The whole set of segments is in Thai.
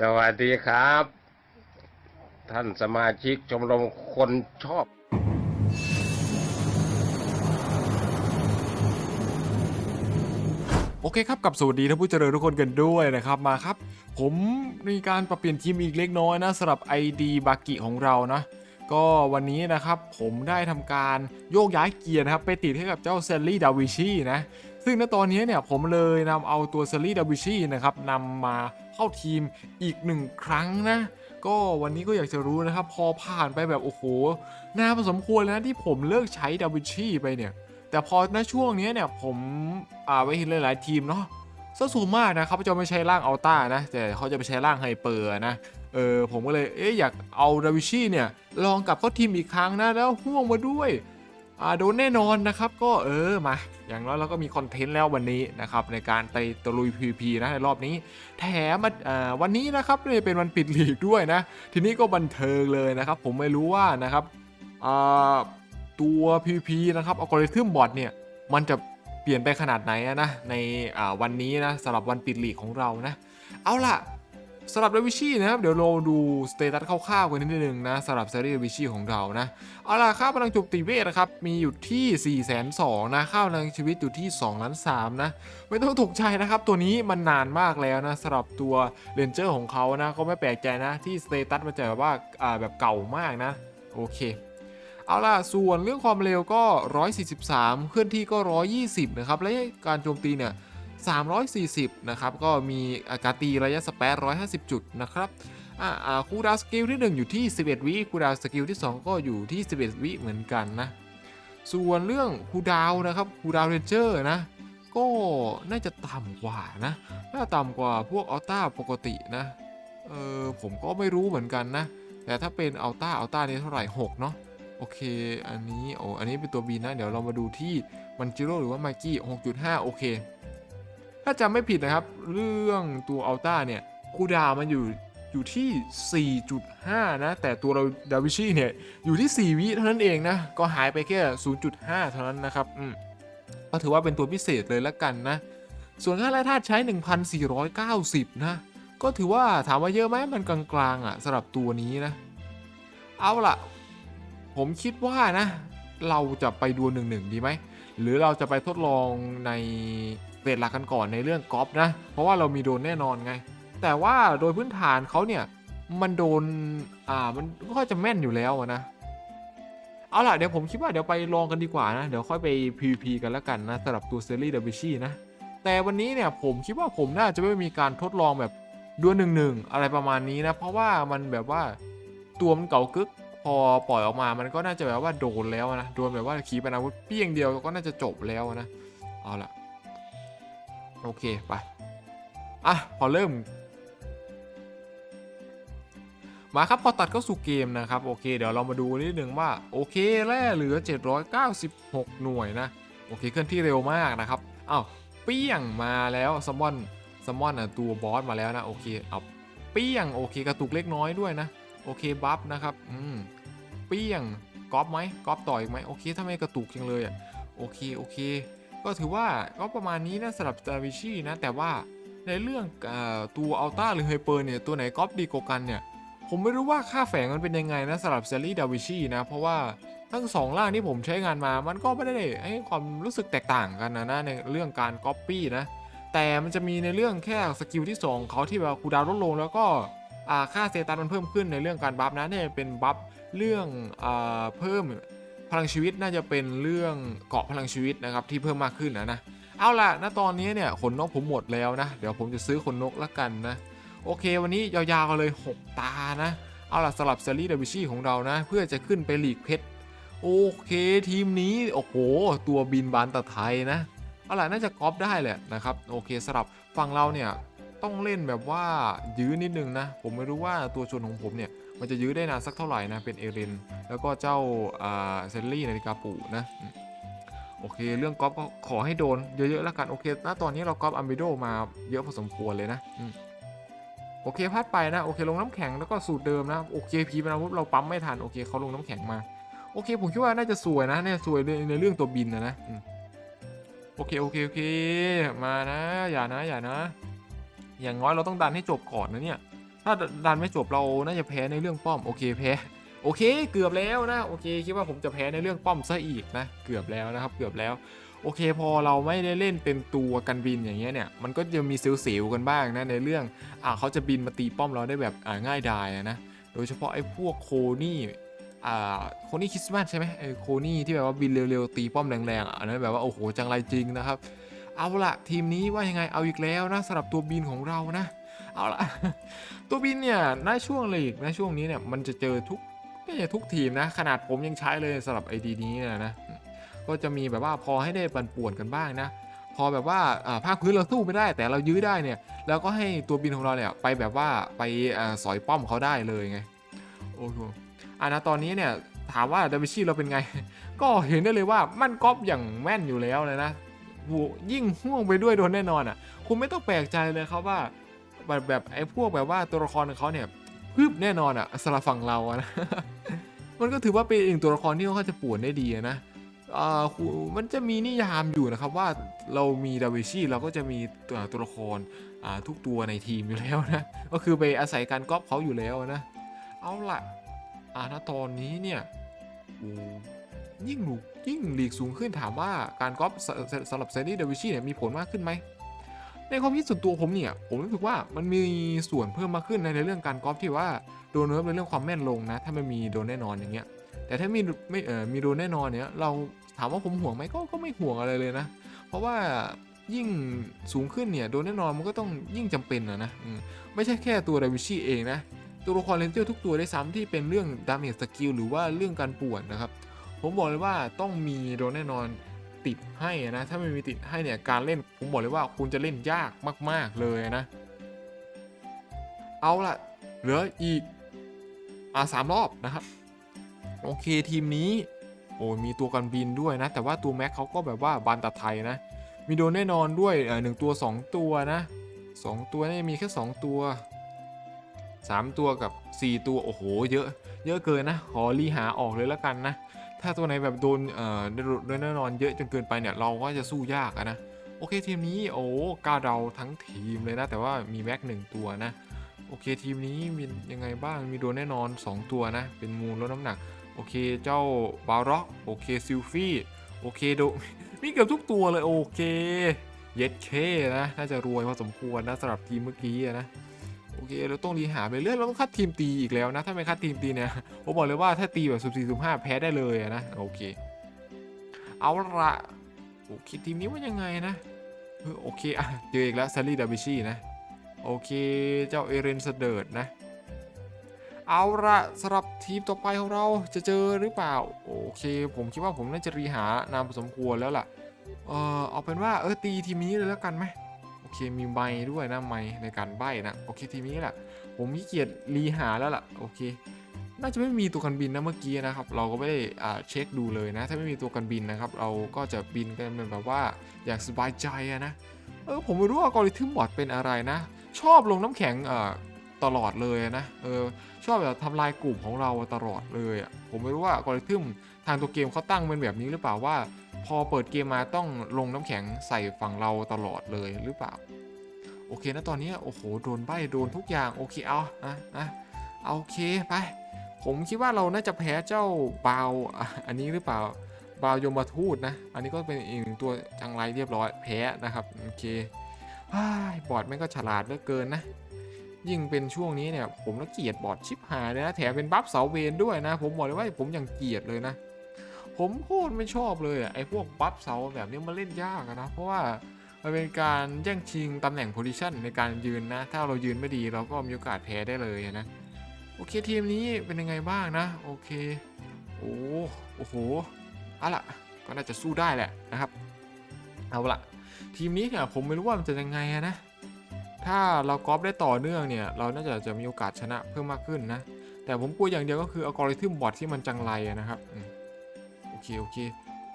สวัสดีครับ ท่านสมาชิกชมรมคนชอบ โอเคครับกับสวัสดีท่านผู้เจริญทุกคนกันด้วยนะครับมาครับ ผมมีการปรับเปลี่ยนทีมอีกเล็กน้อยนะสำหรับ ID บากิของเรานะ ก็วันนี้นะครับผมได้ทำการโยกย้ายเกียร์นะครับ ไปติดให้กับเจ้าเซลลี่ดาวิชีนะ ซึ่งณตอนนี้เนี่ยผมเลยนำเอาตัวซลลี่ดาวิชีนะครับนำมาเข้าทีมอีกหนึ่งครั้งนะ ก็วันนี้ก็อยากจะรู้นะครับ พอผ่านไปแบบโอ้โหนานพอสมควรแล้วนะที่ผมเลิกใช้ดาวิชีไปเนี่ยแต่พอณช่วงนี้เนี่ยผมอ่าไปเห็นหลายๆทีมเนาะซะสูงมากนะครับจะไม่ใช้ร่างอัลต้านะ แต่เขาจะไปใช้ร่างไฮเปอร์นะเออผมก็เลยเอ๊ะอยากเอาดาวิชีเนี่ยลองกลับเข้าทีมอีกครั้งนะแล้วห่วงมาด้วย อ่าโดนแน่นอนนะครับก็เออมา อย่างน้อยเราก็มีคอนเทนต์แล้ววันนี้นะครับในการไปตะลุย PVP นะในรอบนี้ แถมมาวันนี้นะครับเนี่ยเป็นวันปิดลีกด้วยนะ ทีนี้ก็บันเทิงเลยนะครับ ผมไม่รู้ว่านะครับตัว PVP นะครับอัลกอริทึมบอทเนี่ยมันจะเปลี่ยนไปขนาดไหนนะในวันนี้นะสำหรับวันปิดลีกของเรานะ เอาล่ะ สำหรับเดวิชี่นะครับ เดี๋ยวเราดูสเตตัสคร่าวๆกันนิดนึงนะสำหรับซีรีส์เดวิชี่ของเรานะ เอาล่ะค่าพลังโจมตีเวทนะครับ มีอยู่ที่ 4 2 0 0 0นะค่าพลังชีวิตอยู่ที่2ล้าน3นะ ไม่ต้องถูกใจนะครับ ตัวนี้มันนานมากแล้วนะสำหรับตัวเรนเจอร์ของเขานะ ก็ไม่แปลกใจนะ ที่สเตตัสมันจะแบบว่าอ่าแบบเก่ามากนะ โอเคเอาล่ะ ส่วนเรื่องความเร็วก็ 143 เคลื่อนที่ก็ 120 นะครับ และการโจมตีเนี่ย 340 นะครับ ก็มีอากาตีระยะสเปซ150 จุดนะครับคูดาวสกิลที่ 1 อยู่ที่ 11 วิคูดาวสกิลที่ 2 ก็อยู่ที่ 11 วิเหมือนกันนะ ส่วนเรื่องคูดาวนะครับคูดาวเรนเจอร์นะ ก็น่าจะต่ำกว่านะ น่าต่ำกว่าพวกอัลต้าปกตินะ เออผมก็ไม่รู้เหมือนกันนะ แต่ถ้าเป็นอัลต้าอัลต้านี่เท่าไหร่ 6 เนาะโอเค อันนี้ โอ้ อันนี้เป็นตัว B นะ เดี๋ยวเรามาดูที่มันจิโร่หรือว่าไมกี้6.5 โอเค ถ้าจำไม่ผิดนะครับ เรื่องตัวอัลต้าเนี่ยคูดาวน์มันอยู่อยู่ที่ 4.5 นะ แต่ตัวเราดาวิชีเนี่ย อยู่ที่ 4 วิเท่านั้นเองนะ ก็หายไปแค่ 0.5 เท่านั้นนะครับ อืมก็ถือว่าเป็นตัวพิเศษเลยละกันนะ ส่วนค่าแร่ธาตุใช้ 1,490 นะ ก็ถือว่าถามว่าเยอะไหมมันกลางๆอะสำหรับตัวนี้นะ เอาล่ะ ผมคิดว่านะ เราจะไปดูหนึ่งหนึ่งดีไหม หรือเราจะไปทดลองใน เฟสหลักกันก่อนในเรื่องกอล์ฟนะ เพราะว่าเรามีโดนแน่นอนไง แต่ว่าโดยพื้นฐานเขาเนี่ยมันโดนอ่ามันก็จะแม่นอยู่แล้วนะเอาล่ะเดี๋ยวผมคิดว่าเดี๋ยวไปลองกันดีกว่านะ เดี๋ยวค่อยไป PVP กันแล้วกันนะสำหรับตัวเซรีดับบิชี่นะ แต่วันนี้เนี่ยผมคิดว่าผมน่าจะไม่มีการทดลองแบบดวลหนึ่งหนึ่งอะไรประมาณนี้นะ เพราะว่ามันแบบว่าตัวมันเก่ากึกพอปล่อยออกมามันก็น่าจะแบบว่าโดนแล้วนะ โดนแบบว่าขีปนาวุธเพียงเดียวก็น่าจะจบแล้วนะ เอาล่ะ โอเค ไป อะ พอเริ่ม มาครับ พอตัดเข้าสู่เกมนะครับ โอเค เดี๋ยวเรามาดูนิดนึงว่า โอเค แร่เหลือ 796 หน่วยนะ โอเค เคลื่อนที่เร็วมากนะครับอ้าวเปี้ยงมาแล้วสมอนสมอนอะตัวบอสมาแล้วนะ โอเค เอาเปี้ยง โอเค กระตุกเล็กน้อยด้วยนะ โอเค บัฟนะครับ อืม เปี้ยง ก๊อปไหมก๊อปต่ออีกไหมโอเคถ้าไม่กระตุกจังเลยอะ โอเค โอเค ก็ถือว่าก็ประมาณนี้นะสำหรับดาวิชีนะ แต่ว่าในเรื่องอตัวอัลต้าหรือไฮเปอร์เนี่ย ตัวไหนก๊อปดีกว่ากันเนี่ย ผมไม่รู้ว่าค่าแฝงมันเป็นยังไงนะสำหรับเซรีดาวิชีนะ เพราะว่าทั้งสองร่างที่ผมใช้งานมา มันก็ไม่ได้ให้ความรู้สึกแตกต่างกันนะนะในเรื่องการก๊อปปี้นะ แต่มันจะมีในเรื่องแค่สกิลที่2เขาที่แบบคูดาวน์ลดลง แล้วก็ค่าเซตัสมันเพิ่มขึ้นในเรื่องการบัฟนะเนี่ยเป็นบัฟเรื่องอเพิ่ม พลังชีวิตน่าจะเป็นเรื่องเกาะพลังชีวิตนะครับที่เพิ่มมากขึ้นนะนะเอาล่ะณตอนนี้เนี่ยขนนกผมหมดแล้วนะ เดี๋ยวผมจะซื้อขนนกละกันนะโอเค วันนี้ยาวๆกันเลย 6 ตานะ เอาล่ะสลับซารีดาวิชีของเรานะ เพื่อจะขึ้นไปหลีกเพชรโอเคทีมนี้ โอ้โห ตัวบินบานตะไทยนะ เอาล่ะน่าจะกอปได้แหละนะครับ โอเคสลับฝั่งเราเนี่ยต้องเล่นแบบว่ายื้อนิดนึงนะ ผมไม่รู้ว่าตัวชนของผมเนี่ย มันจะยื้อได้นานสักเท่าไหร่นะเป็นเอเรนแล้วก็เจ้าเซนลี่นาฬิกาปู่นะโอเค เรื่องก๊อปก็ขอให้โดนเยอะๆแล้วกัน โอเคณตอนนี้เราก๊อปอัมบิโดมาเยอะพอสมควรเลยนะโอเคพลาดไปนะ โอเคลงน้ำแข็งแล้วก็สูตรเดิมนะ โอเคพีเป็นอาวุธเราปั๊มไม่ทัน โอเคเขาลงน้ำแข็งมา โอเค ผมคิดว่าน่าจะสวยนะเนี่ยสวยในเรื่องตัวบินนะนะโอเคโอเคโอเค มานะ อย่านะ อย่านะ อย่างน้อยเราต้องดันให้จบก่อนนะเนี่ย ถ้าดันไม่จบเราน่าจะแพ้ในเรื่องป้อมโอเคแพ้โอเคเกือบแล้วนะโอเคคิดว่าผมจะแพ้ในเรื่องป้อมซะอีกนะเกือบแล้วนะครับเกือบแล้วโอเคพอเราไม่ได้เล่นเป็นตัวกันบินอย่างเงี้ยเนี่ยมันก็จะมีเซลล์ๆกันบ้างนะในเรื่องอ่าเขาจะบินมาตีป้อมเราได้แบบอ่าง่ายดายนะโดยเฉพาะไอ้พวกโคนี่อ่าโคนี่คริสต์มาสใช่ไหมไอ้โคนี่ที่แบบว่าบินเร็วๆตีป้อมแรงๆอะอันนั้นแบบว่าโอ้โหจังไรจริงนะครับ เอาละทีมนี้ว่ายังไงเอาอีกแล้วนะสำหรับตัวบินของเรานะ เอาละตัวบินเนี่ยในช่วงลีกในช่วงนี้เนี่ยมันจะเจอทุกไม่ใช่ทุกทีมนะ ขนาดผมยังใช้เลยสำหรับไอดีนี้นะนะ ก็จะมีแบบว่าพอให้ได้ปั่นป่วนกันบ้างนะ พอแบบว่าภาคพื้นเราสู้ไม่ได้ แต่เรายื้อได้เนี่ย แล้วก็ให้ตัวบินของเราเนี่ยไปแบบว่าไปอสอยป้อมเขาได้เลยไง โอ้โหอ่านะตอนนี้เนี่ยถามว่าดาวิชีเราเป็นไง ก็เห็นได้เลยว่ามันก๊อปอย่างแม่นอยู่แล้วเลยนะยิ่งห่วงไปด้วยโดนแน่นอนอะ คุณไม่ต้องแปลกใจเลยครับว่า แบบแบบไอ้พวกแบบว่าตัวละครของเขาเนี่ยพึบแน่นอนอะสำหรับฝั่งเราอะนะมันก็ถือว่าเป็นอีกตัวละครที่เขาจะป่วนได้ดีนะอ่ามันจะมีนิยามอยู่นะครับว่าเรามีดาวิชีเราก็จะมีตัวตัวละครอ่าทุกตัวในทีมอยู่แล้วนะก็คือไปอาศัยการก๊อปเขาอยู่แล้วนะ เอาละอ่าณตอนนี้เนี่ยยิ่งหลูกยิ่งหลีกสูงขึ้นถามว่าการก๊อปสสสำหรับเซนดี้ดาวิชีเนี่ยมีผลมากขึ้นไหม ในความคิดส่วนตัวผมเนี่ย ผมรู้สึกว่ามันมีส่วนเพิ่มมากขึ้นในเรื่องการกอล์ฟที่ว่าโดนเนิร์ฟในเรื่องความแม่นลงนะ ถ้าไม่มีโดนแน่นอนอย่างเงี้ย แต่ถ้ามีไม่เออมีโดนแน่นอนเนี่ย เราถามว่าผมห่วงไหมก็ก็ไม่ห่วงอะไรเลยนะ เพราะว่ายิ่งสูงขึ้นเนี่ยโดนแน่นอนมันก็ต้องยิ่งจำเป็นอะนะไม่ใช่แค่ตัวดาวิชีเองนะตัวละครเลนเจอร์ทุกตัวได้ซ้ำที่เป็นเรื่องดาเมจสกิลหรือว่าเรื่องการป่วนนะครับ ผมบอกเลยว่าต้องมีโดนแน่นอน ติดให้นะถ้าไม่มีติดให้เนี่ยการเล่นผมบอกเลยว่าคุณจะเล่นยากมาก ๆเลยนะ เอาละเหลืออีกอ่าสามรอบนะครับโอเคทีมนี้โอ้ยมีตัวกันบินด้วยนะ แต่ว่าตัวแม็กเขาก็แบบว่าบานตัดไทยนะ มีโดนแน่นอนด้วยเอ่อหนึ่งตัวสองตัวนะสองตัวนี่มีแค่สองตัวสามตัวกับสี่ตัว โอ้โห เยอะ เยอะเกินนะ ขอรีหาออกเลยแล้วกันนะ ถ้าตัวไหนแบบโดนเอ่อโดนแน่นอนเยอะจนเกินไปเนี่ยเราก็จะสู้ยากนะโอเคทีมนี้โอ้กล้าเดาทั้งทีมเลยนะ แต่ว่ามีแม็กหนึ่งตัวนะโอเคทีมนี้มียังไงบ้างมีโดนแน่นอน 2 ตัวนะ เป็นมูลลดน้ำหนัก โอเคเจ้าบาร็อกโอเคซิลฟี่โอเคโดมีเกือบทุกตัวเลยโอเคเย็ดเคนะน่าจะรวยพอสมควรนะสำหรับทีมเมื่อกี้นะ โอเคเราต้องรีหาไปเรื่อยเราต้องคัดทีมตีอีกแล้วนะ ถ้าไม่คัดทีมตีเนี่ยผมบอกเลยว่าถ้าตีแบบสุ่มสี่สุ่มห้าแพ้ได้เลยนะโอเค เอาละโอเคทีมนี้ว่ายังไงนะเออโอเคอะเจออีกแล้วซารีดาบิชี่นะโอเคเจ้าเอเรนสเดิร์ดนะเอาละสำหรับทีมต่อไปของเราจะเจอหรือเปล่า โอเค ผมคิดว่าผมน่าจะรีหานามพอสมควรแล้วล่ะ เออเอาเป็นว่าเออตีทีมนี้เลยแล้วกันไหม เคมีไม้ด้วยนะไม้ในการใบนะโอเคทีนี้แหละผมขี้เกียจรีหาแล้วล่ะโอเค น่าจะไม่มีตัวกันบินนะเมื่อกี้นะครับ เราก็ไม่ได้อ่าเช็คดูเลยนะ ถ้าไม่มีตัวกันบินนะครับ เราก็จะบินกันแบบว่าอย่างสบายใจนะเออผมไม่รู้ว่าอัลกอริทึมบอทเป็นอะไรนะ ชอบลงน้ำแข็งอ่อตลอดเลยนะเออชอบแบบทำลายกลุ่มของเราตลอดเลยอะผมไม่รู้ว่ากอริทึม ทางตัวเกมเขาตั้งเป็นแบบนี้หรือเปล่าว่า พอเปิดเกมมาต้องลงน้ำแข็งใส่ฝั่งเราตลอดเลยหรือเปล่า โอเคนะตอนนี้โอ้โหโดนใบโดนทุกอย่างโอเคเอาอะอะเอาโอเคไป ผมคิดว่าเราน่าจะแพ้เจ้าบาวอะอันนี้หรือเปล่าบาวยมทูตนะ อันนี้ก็เป็นอีกหนึ่งตัวจังไรเรียบร้อยแพ้นะครับโอเคอบอดแม่งก็ฉลาดเหลือเกินนะ ยิ่งเป็นช่วงนี้เนี่ย ผมละเกลียดบอดชิบหายเลยนะ แถมเป็นบัฟเสาเวนด้วยนะ ผมบอกเลยว่าผมยังเกลียดเลยนะ ผมโคตรไม่ชอบเลยอะไอ้พวกบัฟเสาแบบนี้มันเล่นยากนะ เพราะว่ามันเป็นการแย่งชิงตำแหน่งโพซิชันในการยืนนะ ถ้าเรายืนไม่ดีเราก็มีโอกาสแพ้ได้เลยนะโอเคทีมนี้เป็นยังไงบ้างนะ โอเค โอ้โอ้โหเอาล่ะ ก็น่าจะสู้ได้แหละนะครับ เอาละทีมนี้เนี่ยผมไม่รู้ว่ามันจะยังไงนะถ้าเรากอล์ฟได้ต่อเนื่องเนี่ยเราน่าจะจะมีโอกาสชนะเพิ่มมากขึ้นนะ แต่ผมกลัวอย่างเดียวก็คืออัลกอริทึมบอทที่มันจังไรนะครับอื เคโอเค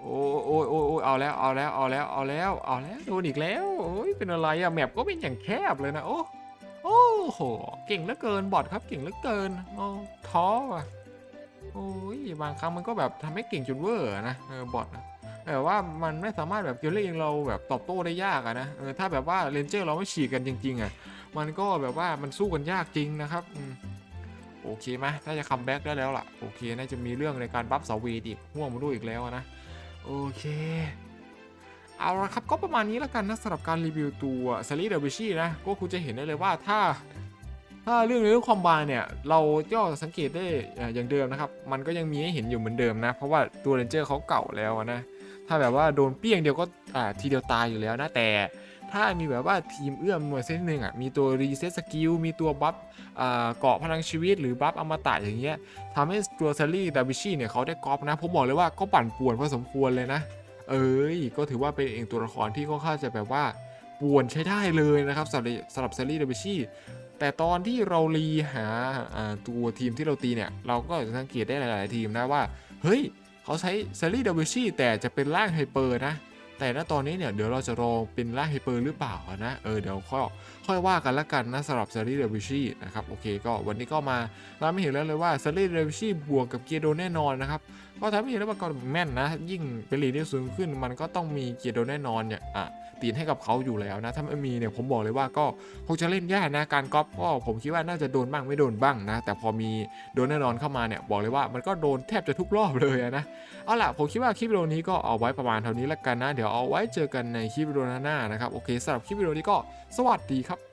โอ้โอ้โอ้โอ้เอาแล้วเอาแล้วเอาแล้วเอาแล้วเอาแล้วโดนอีกแล้วโอ้ยเป็นอะไรอะแมปก็เป็นอย่างแคบเลยนะโอ้โอ้โหเก่งเหลือเกินบอทครับเก่งเหลือเกินโอ้ท้อว่ะโอ้ยบางครั้งมันก็แบบทำให้เก่งจนเวอร์นะเออบอทนะแต่ว่ามันไม่สามารถแบบเกลเล่งเราแบบตอบโต้ได้ยากอะนะเออถ้าแบบว่าเรนเจอร์เราไม่ฉีกกันจริงๆอะมันก็แบบว่ามันสู้กันยากจริงนะครับอืม โอเคไหมน่าจะคัมแบ็กได้แล้วล่ะ โอเค น่าจะมีเรื่องในการบัฟสาเวทอีกห่วงมาด้วยอีกแล้วนะ โอเค เอาละครับ ก็ประมาณนี้แล้วกันนะสำหรับการรีวิวตัวซารีเดวิชีนะ ก็คุณจะเห็นได้เลยว่าถ้า ถ้าเรื่องในเรื่องคอมบานเนี่ย เราก็สังเกตได้อย่างเดิมนะครับ มันก็ยังมีให้เห็นอยู่เหมือนเดิมนะ เพราะว่าตัวเรนเจอร์เขาเก่าแล้วนะ ถ้าแบบว่าโดนเปี้ยงเดียวก็ทีเดียวตายอยู่แล้วนะ แต่ ถ้ามีแบบว่าทีมเอื้อมหน่วยเส้นหนึ่งอะมีตัวรีเซ็ตสกิลมีตัวบัฟเกาะพลังชีวิตหรือบัฟอมตะอย่างเงี้ยทำให้ตัวซารีดาวิชีเนี่ยเขาได้กอปนะผมบอกเลยว่าก็ปั่นป่วนพอสมควรเลยนะ เอ้ยก็ถือว่าเป็นเองตัวละครที่ค่อนข้างจะแบบว่าป่วนใช้ได้เลยนะครับสำหรับสำหรับซารีเดบิชีแต่ตอนที่เรารีหาตัวทีมที่เราตีเนี่ย เราก็จะสังเกตได้หลาย ๆ ทีมนะว่า เฮ้ย เขาใช้ซารีเดบิชีแต่จะเป็นร่างไฮเปอร์นะ แต่ณตอนนี้เนี่ยเดี๋ยวเราจะรองเป็นร่างไฮเปอร์หรือเปล่านะเออเดี๋ยวค่อยค่อยว่ากันละกันนะสำหรับซารีเดวิชีนะครับโอเคก็วันนี้ก็มาเราไม่เห็นแล้วเลยว่าซารีเดวิชีบวกกับเกียร์โดแน่นอนนะครับ ก็ทำให้เห็นแล้ว่าก็แม่นนะ ยิ่งเป็นลีดที่สูงขึ้น มันก็ต้องมีเกียร์โดนแน่นอนเนี่ยอะตีนให้กับเขาอยู่แล้วนะ ถ้าไม่มีเนี่ยผมบอกเลยว่าก็คงจะเล่นยากนะการก๊อปก็ผมคิดว่าน่าจะโดนบ้างไม่โดนบ้างนะ แต่พอมีโดนแน่นอนเข้ามาเนี่ยบอกเลยว่ามันก็โดนแทบจะทุกรอบเลยนะเอาล่ะผมคิดว่าคลิปวิดีโอนี้ก็เอาไว้ประมาณเท่านี้ละกันนะ เดี๋ยวเอาไว้เจอกันในคลิปวิดีโอหน้าๆนะครับโอเคสำหรับคลิปวิดีโอนี้ก็สวัสดีครับ